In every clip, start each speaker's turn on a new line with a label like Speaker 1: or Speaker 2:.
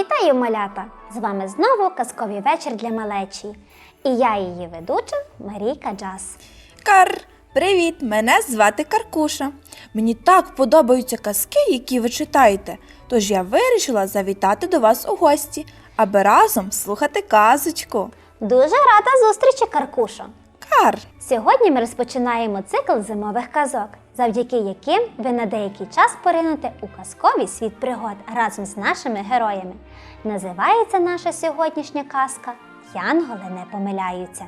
Speaker 1: Вітаю, малята! З вами знову казковий вечір для малечі. І я її ведуча Марійка Джаз.
Speaker 2: Кар, привіт! Мене звати Каркуша. Мені так подобаються казки, які ви читаєте. Тож я вирішила завітати до вас у гості, аби разом слухати казочку.
Speaker 1: Дуже рада зустрічі, Каркушо!
Speaker 2: Кар,
Speaker 1: Сьогодні ми розпочинаємо цикл зимових казок, завдяки яким ви на деякий час поринете у казковий світ пригод разом з нашими героями. Називається наша сьогоднішня казка Янголи не помиляються.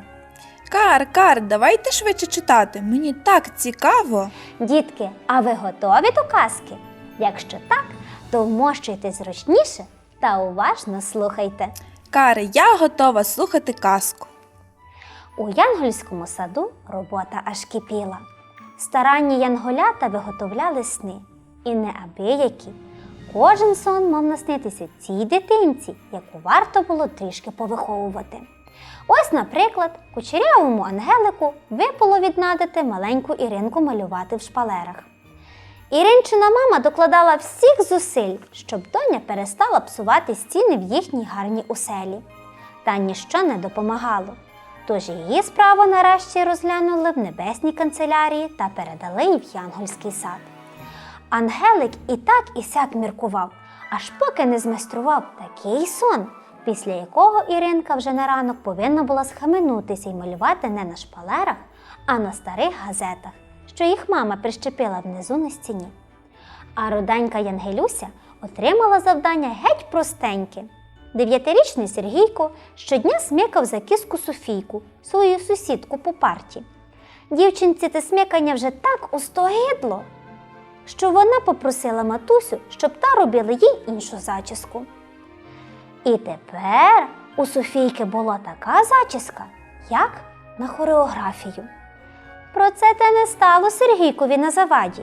Speaker 2: Кар, Кар, давайте швидше читати. Мені так цікаво.
Speaker 1: Дітки, а ви готові до казки? Якщо так, то вмощуйте зручніше та уважно слухайте.
Speaker 2: Кар, я готова слухати казку.
Speaker 1: У янгольському саду робота аж кипіла. Старанні янголята виготовляли сни, і неабиякі. Кожен сон мав наснитися цій дитинці, яку варто було трішки повиховувати. Ось, наприклад, кучерявому Ангелику випало віднадити маленьку Іринку малювати в шпалерах. Іринчина мама докладала всіх зусиль, щоб доня перестала псувати стіни в їхній гарній уселі. Та ніщо не допомагало. Тож її справу нарешті розглянули в небесній канцелярії та передали їй в Янгольський сад. Ангелик і так і сяк міркував, аж поки не змайстрував такий сон, після якого Іринка вже на ранок повинна була схаменутися і малювати не на шпалерах, а на старих газетах, що їх мама прищепила внизу на стіні. А руденька Янгелюся отримала завдання геть простеньке. Дев'ятирічний Сергійко щодня смикав за кіску Софійку, свою сусідку по парті. Дівчинці те смикання вже так устогидло, що вона попросила матусю, щоб та робила їй іншу зачіску. І тепер у Софійки була така зачіска, як на хореографію. Про це те не стало Сергійкові на заваді.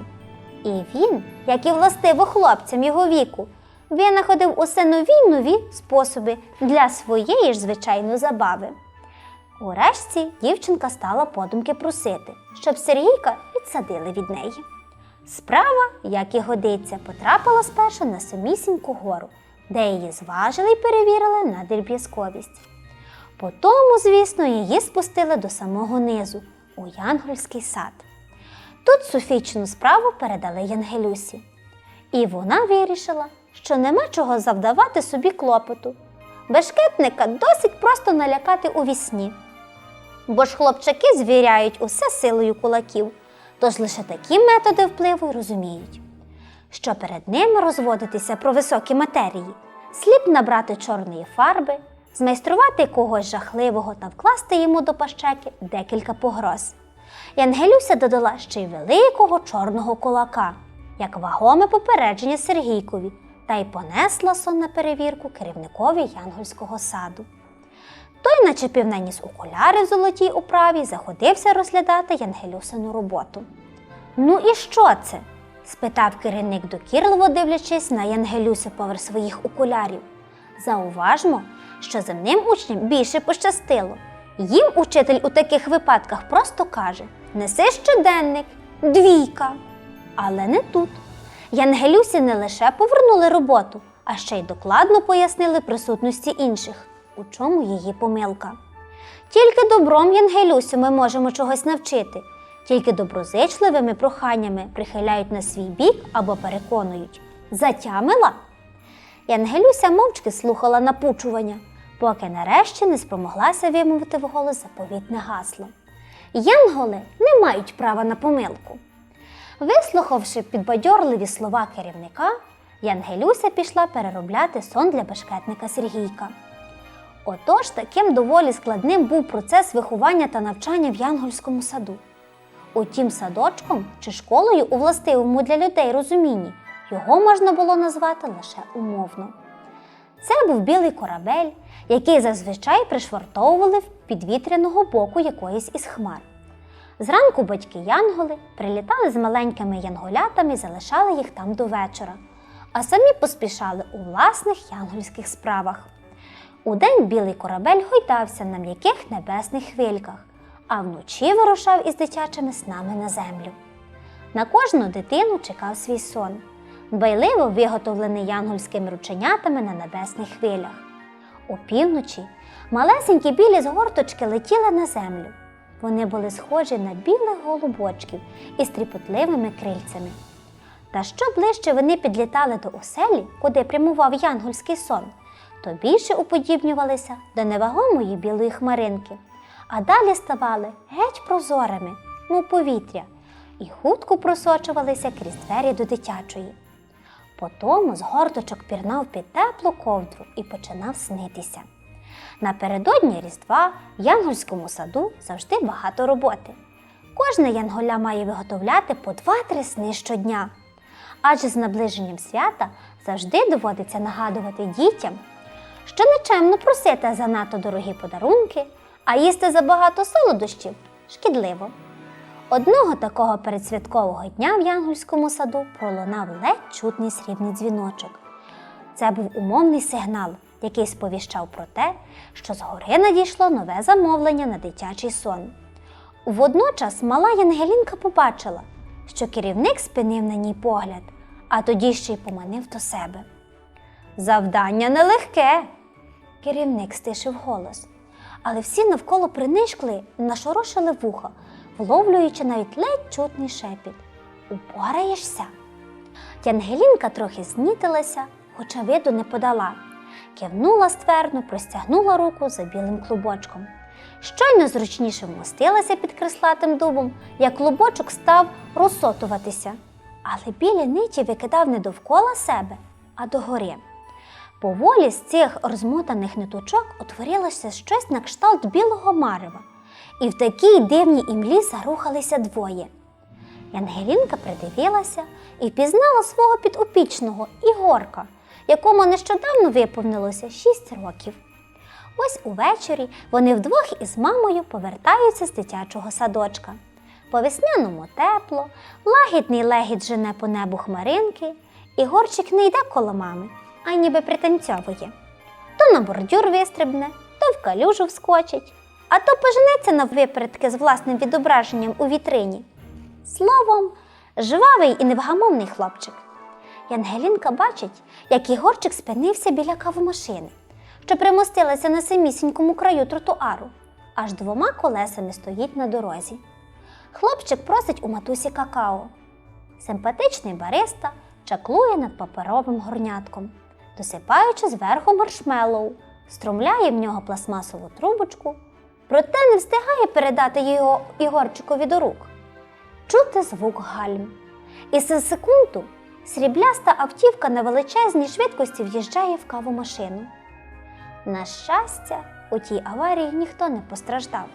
Speaker 1: І він, як і властиво хлопцям його віку, винаходив усе нові й нові способи для своєї ж звичайної забави. Урешті дівчинка стала подумки просити, щоб Сергійка відсадили від неї. Справа, як і годиться, потрапила спершу на самісіньку гору, де її зважили й перевірили на дріб'язковість. Потому, звісно, її спустили до самого низу, у Янгольський сад. Тут Софійчину справу передали Янгелюсі. І вона вирішила, що нема чого завдавати собі клопоту. Бешкетника досить просто налякати у вісні. Бо ж хлопчаки звіряють усе силою кулаків, тож лише такі методи впливу розуміють. Що перед ними розводитися про високі матерії, слід набрати чорної фарби, змайструвати когось жахливого та вкласти йому до пащеки декілька погроз. Янгелюся додала ще й великого чорного кулака, як вагоме попередження Сергійкові, та й понесла сон на перевірку керівникові Янгольського саду. Той начепив на ніс окуляри в золотій управі заходився розглядати Янгелюсину роботу. Ну і що це? спитав керівник докірливо дивлячись на Янгелюсю поверх своїх окулярів. Зауважмо, що земним учням більше пощастило. Їм учитель у таких випадках просто каже: неси щоденник, двійка. Але не тут. Янгелюсі не лише повернули роботу, а ще й докладно пояснили присутності інших, у чому її помилка. Тільки добром Янгелюсю ми можемо чогось навчити, тільки доброзичливими проханнями прихиляють на свій бік або переконують. Затямила? Янгелюся мовчки слухала напучування, поки нарешті не спромоглася вимовити вголос заповітне гасло. Янголи не мають права на помилку. Вислухавши підбадьорливі слова керівника, Янгелюся пішла переробляти сон для бешкетника Сергійка. Отож, таким доволі складним був процес виховання та навчання в Янгольському саду. Утім, садочком чи школою у властивому для людей розумінні його можна було назвати лише умовно. Це був білий корабель, який зазвичай пришвартовували в підвітряного боку якоїсь із хмар. Зранку батьки Янголи прилітали з маленькими янголятами і залишали їх там до вечора, а самі поспішали у власних янгольських справах. Удень білий корабель гойдався на м'яких небесних хвильках, а вночі вирушав із дитячими снами на землю. На кожну дитину чекав свій сон. дбайливо виготовлений янгольськими рученятами на небесних хвилях. Опівночі малесенькі білі згорточки летіли на землю. Вони були схожі на білих голубочків із тріпотливими крильцями. Та що ближче вони підлітали до оселі, куди прямував янгольський сон, то більше уподібнювалися до невагомої білої хмаринки, а далі ставали геть прозорими, мов повітря, і хутко просочувалися крізь двері до дитячої. Потому з горточок пірнав під теплу ковдру і починав снитися. Напередодні Різдва в Янгольському саду завжди багато роботи. Кожна янголя має виготовляти по два-три сни щодня. Адже з наближенням свята завжди доводиться нагадувати дітям, що нечемно просити занадто дорогі подарунки, а їсти забагато солодощів шкідливо. Одного такого передсвяткового дня в Янгольському саду пролунав ледь чутний срібний дзвіночок. Це був умовний сигнал, який сповіщав про те, що згори надійшло нове замовлення на дитячий сон. Водночас мала Янгелінка побачила, що керівник спинив на ній погляд, а тоді ще й поманив до себе. Завдання нелегке. Керівник стишив голос, але всі навколо принишкли нашорошили вуха, вловлюючи навіть ледь чутний шепіт. Упораєшся? Янгелінка трохи знітилася, хоча виду не подала. Кивнула ствердно, простягнула руку за білим клубочком. Щойно зручніше вмостилася під креслатим дубом, як клубочок став розсотуватися. Але білі ниті викидав не довкола себе, а догори. Поволі з цих розмотаних ниточок утворилося щось на кшталт білого марева, і в такій дивній імлі зарухалися двоє. Янгелінка придивилася і впізнала свого підопічного Ігорка, якому нещодавно виповнилося 6 років. Ось увечері вони вдвох із мамою повертаються з дитячого садочка. По весняному тепло, лагідний легіт жене по небу хмаринки, Ігорчик не йде коло мами, а ніби пританцьовує. То на бордюр вистрибне, то в калюжу вскочить, а то поженеться на випередки з власним відображенням у вітрині. Словом, жвавий і невгамовний хлопчик. Янгелінка бачить, як Ігорчик спинився біля кавомашини, що примостилася на самісінькому краю тротуару, аж двома колесами стоїть на дорозі. Хлопчик просить у матусі какао. Симпатичний бариста чаклує над паперовим горнятком, досипаючи зверху маршмеллоу, струмляє в нього пластмасову трубочку, проте не встигає передати його Ігорчикові до рук. Чути звук гальм. І за секунду срібляста автівка на величезній швидкості в'їжджає в кавомашину. На щастя, у тій аварії ніхто не постраждав.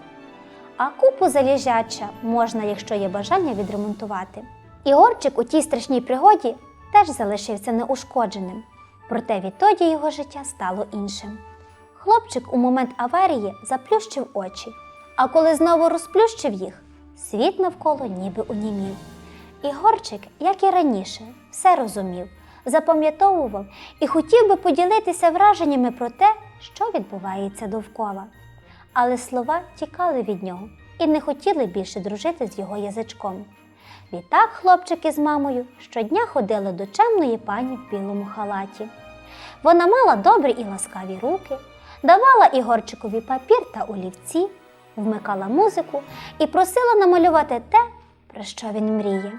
Speaker 1: А купу заліжача можна, якщо є бажання, відремонтувати. Ігорчик у тій страшній пригоді теж залишився неушкодженим, проте відтоді його життя стало іншим. Хлопчик у момент аварії заплющив очі, а коли знову розплющив їх, світ навколо ніби унімів. Ігорчик, як і раніше, все розумів, запам'ятовував і хотів би поділитися враженнями про те, що відбувається довкола. Але слова тікали від нього і не хотіли більше дружити з його язичком. Відтак хлопчик із мамою щодня ходили до чемної пані в білому халаті. Вона мала добрі і ласкаві руки, давала Ігорчикові папір та олівці, вмикала музику і просила намалювати те, про що він мріє.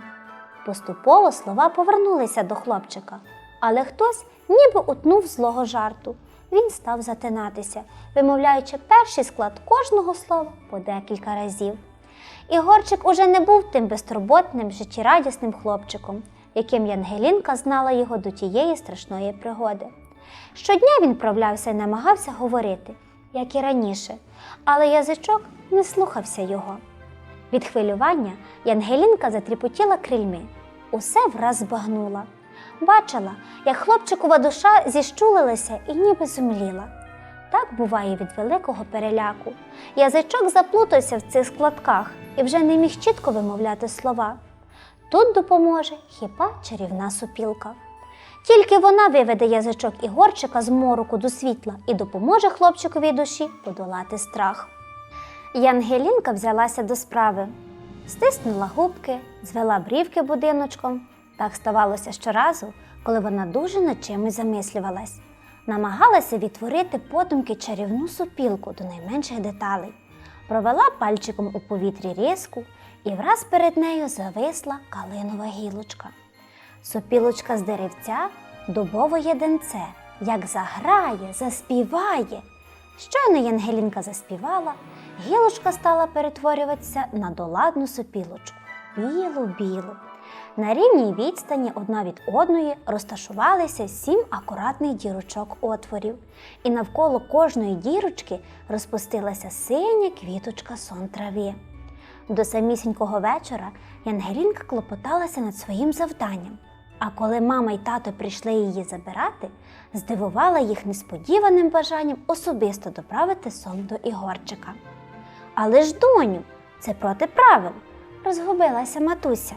Speaker 1: Поступово слова повернулися до хлопчика, але хтось ніби утнув злого жарту. Він став затинатися, вимовляючи перший склад кожного слова по декілька разів. Ігорчик уже не був тим безтурботним, життєрадісним хлопчиком, яким Янгелінка знала його до тієї страшної пригоди. Щодня він правлявся і намагався говорити, як і раніше, але язичок не слухався його. Від хвилювання Янгелінка затріпотіла крильми, усе враз збагнула. Бачила, як хлопчикова душа зіщулилася і ніби зумліла. Так буває від великого переляку. Язичок заплутався в цих складках і вже не міг чітко вимовляти слова. Тут допоможе хіба чарівна супілка. Тільки вона виведе язичок Ігорчика з мороку до світла і допоможе хлопчиковій душі подолати страх. Янгелінка взялася до справи, стиснула губки, звела брівки будиночком, Так ставалося щоразу, коли вона дуже над чимось замислювалась, намагалася відтворити подумки чарівну сопілку до найменших деталей, провела пальчиком у повітрі різку, і враз перед нею зависла калинова гілочка. Сопілочка з деревця дубове єдинце, як заграє, заспіває. Щойно Єнгелінка заспівала, гілочка стала перетворюватися на доладну сопілочку, білу-білу. На рівній відстані одна від одної розташувалися сім акуратних дірочок отворів, і навколо кожної дірочки розпустилася синя квіточка сон трави. До самісінького вечора Янгелінка клопоталася над своїм завданням. А коли мама й тато прийшли її забирати, здивувала їх несподіваним бажанням особисто доправити сон до Ігорчика. Але ж, доню, це проти правил, розгубилася матуся.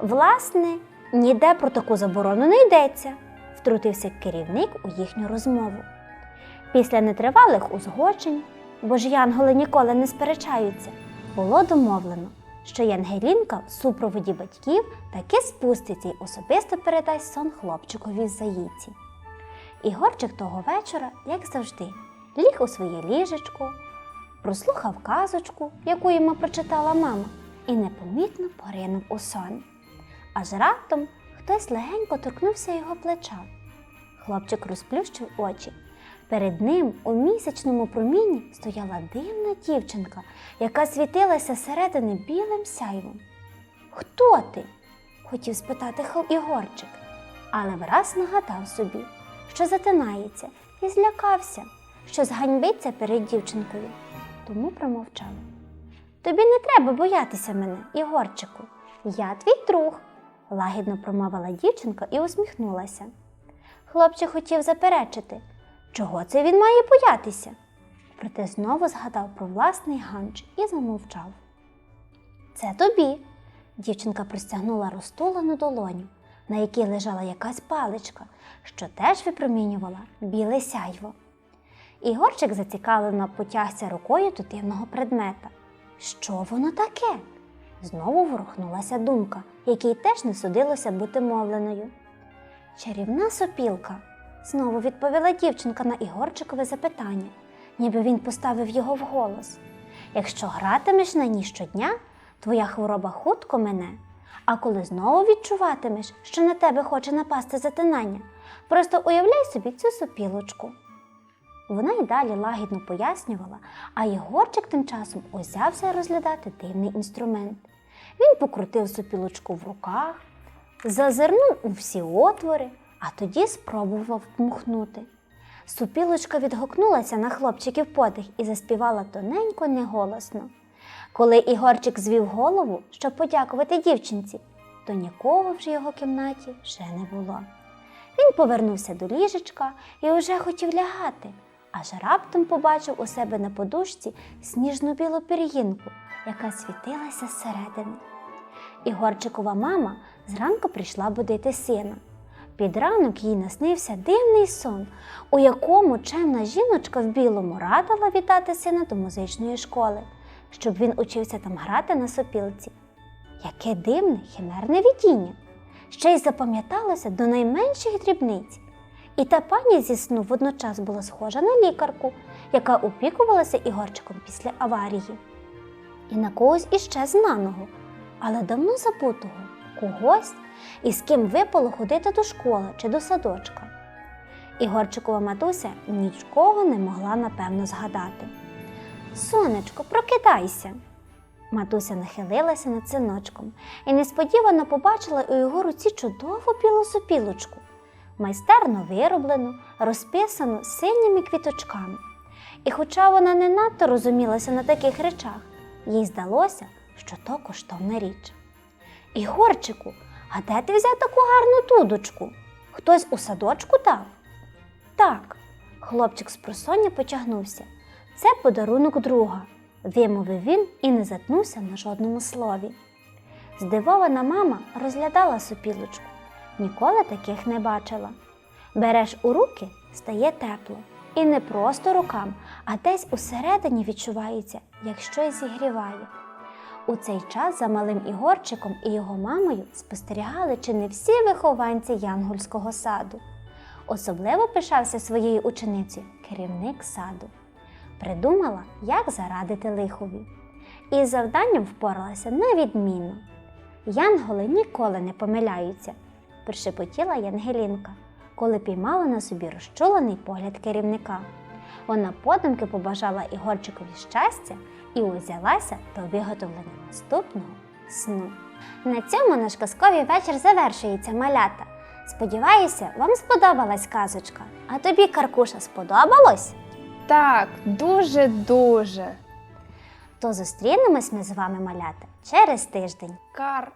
Speaker 1: Власне, ніде про таку заборону не йдеться, втрутився керівник у їхню розмову. Після нетривалих узгоджень, бо ж янголи ніколи не сперечаються, було домовлено, що Янгелінка в супроводі батьків таки спуститься й особисто передасть сон хлопчикові з заїці. Ігорчик того вечора, як завжди, ліг у своє ліжечко, прослухав казочку, яку йому прочитала мама, і непомітно поринув у сон. Аж раптом хтось легенько торкнувся його плеча. Хлопчик розплющив очі. Перед ним у місячному промінні стояла дивна дівчинка, яка світилася зсередини білим сяйвом. Хто ти? хотів спитати Ігорчик, але враз нагадав собі, що затинається, і злякався, що зганьбиться перед дівчинкою, тому промовчав. Тобі не треба боятися мене, Ігорчику. Я твій друг, лагідно промовила дівчинка і усміхнулася. Хлопчик хотів заперечити, чого це він має боятися. Проте знову згадав про власний ганч і замовчав. Це тобі. Дівчинка простягнула розтулену долоню, на якій лежала якась паличка, що теж випромінювала біле сяйво. Ігорчик зацікавлено потягся рукою до дивного предмета. Що воно таке? Знову ворухнулася думка, якій теж не судилося бути мовленою. Чарівна сопілка, знову відповіла дівчинка на Ігорчикове запитання, ніби він поставив його вголос. Якщо гратимеш на ній щодня, твоя хвороба хутко мине, а коли знову відчуватимеш, що на тебе хоче напасти затинання, просто уявляй собі цю сопілочку. Вона й далі лагідно пояснювала, а Єгорчик тим часом узявся розглядати дивний інструмент. Він покрутив сопілочку в руках, зазирнув у всі отвори, а тоді спробував дмухнути. Супілочка відгукнулася на хлопчиків подих і заспівала тоненько неголосно. Коли Ігорчик звів голову, щоб подякувати дівчинці, то нікого в його кімнаті вже не було. Він повернувся до ліжечка і уже хотів лягати, аж раптом побачив у себе на подушці сніжну білу пір'їнку, яка світилася зсередини. Ігорчикова мама зранку прийшла будити сина. Під ранок їй наснився дивний сон, у якому чемна жіночка в білому радила вітати сина до музичної школи, щоб він учився там грати на сопілці. Яке дивне химерне видіння! Ще й запам'яталося до найменших дрібниць. І та пані зі сну водночас була схожа на лікарку, яка опікувалася Ігорчиком після аварії. І на когось іще знаного, але давно забутого, когось, із ким випало ходити до школи чи до садочка. Ігорчикова матуся нічого не могла напевно згадати. Сонечко, прокидайся. Матуся нахилилася над синочком і несподівано побачила у його руці чудову білу сопілочку, майстерно вироблену, розписану синіми квіточками. І хоча вона не надто розумілася на таких речах, їй здалося, що то коштовна річ. Ігорчику, а де ти взяв таку гарну тудочку? Хтось у садочку дав? Так, хлопчик з просоння потягнувся. Це подарунок друга, вимовив він і не затнувся на жодному слові. Здивована мама розглядала сопілочку, ніколи таких не бачила. Береш у руки, стає тепло. І не просто рукам, а десь усередині відчувається, як щось зігріває. У цей час за малим Ігорчиком і його мамою спостерігали чи не всі вихованці Янгольського саду. Особливо пишався своєю ученицею керівник саду. Придумала, як зарадити лихові. І з завданням впоралася на відмінно. Янголи ніколи не помиляються, прошепотіла Янгелінка, коли піймала на собі розчулений погляд керівника. Вона подумки побажала Ігорчикові щастя і узялася до виготовлення наступного сну. На цьому наш казковий вечір завершується, малята. Сподіваюся, вам сподобалась казочка. А тобі, Каркуша, сподобалось?
Speaker 3: Так, дуже-дуже.
Speaker 1: То зустрінемось ми з вами, малята, через тиждень.
Speaker 3: Кар,